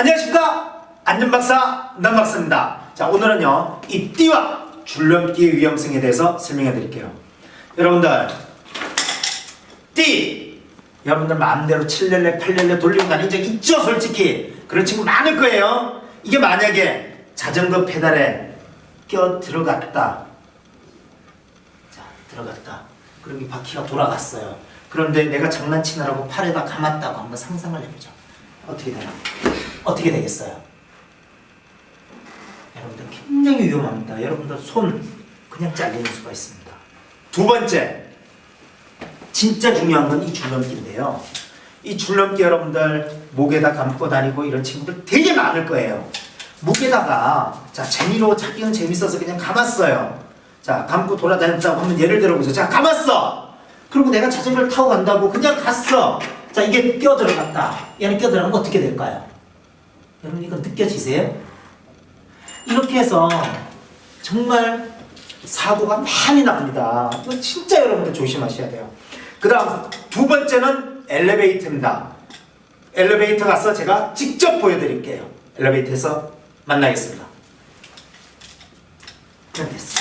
안녕하십니까? 안전박사 남박사입니다. 자 오늘은요 이 띠와 줄넘기의 위험성에 대해서 설명해 드릴게요. 여러분들 띠! 여러분들 마음대로 7렐레 8렐레 돌리고 다닌 적 있죠 솔직히? 그런 친구 많을 거예요. 이게 만약에 자전거 페달에 껴 들어갔다. 자 들어갔다. 그럼 이 바퀴가 돌아갔어요. 그런데 내가 장난치느라고 팔에다 감았다고 한번 상상을 해보죠 어떻게 되나 어떻게 되겠어요? 여러분들 굉장히 위험합니다. 여러분들 손 그냥 잘리는 수가 있습니다. 두 번째, 진짜 중요한 건 이 줄넘기인데요. 이 줄넘기 여러분들 목에다 감고 다니고 이런 친구들 되게 많을 거예요. 목에다가 자 재미로 자기는 재밌어서 그냥 감았어요. 자 감고 돌아다녔다고 하면 예를 들어 보세요. 자 감았어. 그리고 내가 자전거를 타고 간다고 그냥 갔어. 자 이게 껴 들어갔다. 얘는 껴 들어가면 어떻게 될까요? 여러분 이거 느껴지세요? 이렇게 해서 정말 사고가 많이 납니다. 이거 진짜 여러분들 조심하셔야 돼요. 그 다음 두 번째는 엘리베이터입니다. 엘리베이터 가서 제가 직접 보여드릴게요. 엘리베이터에서 만나겠습니다. 됐어.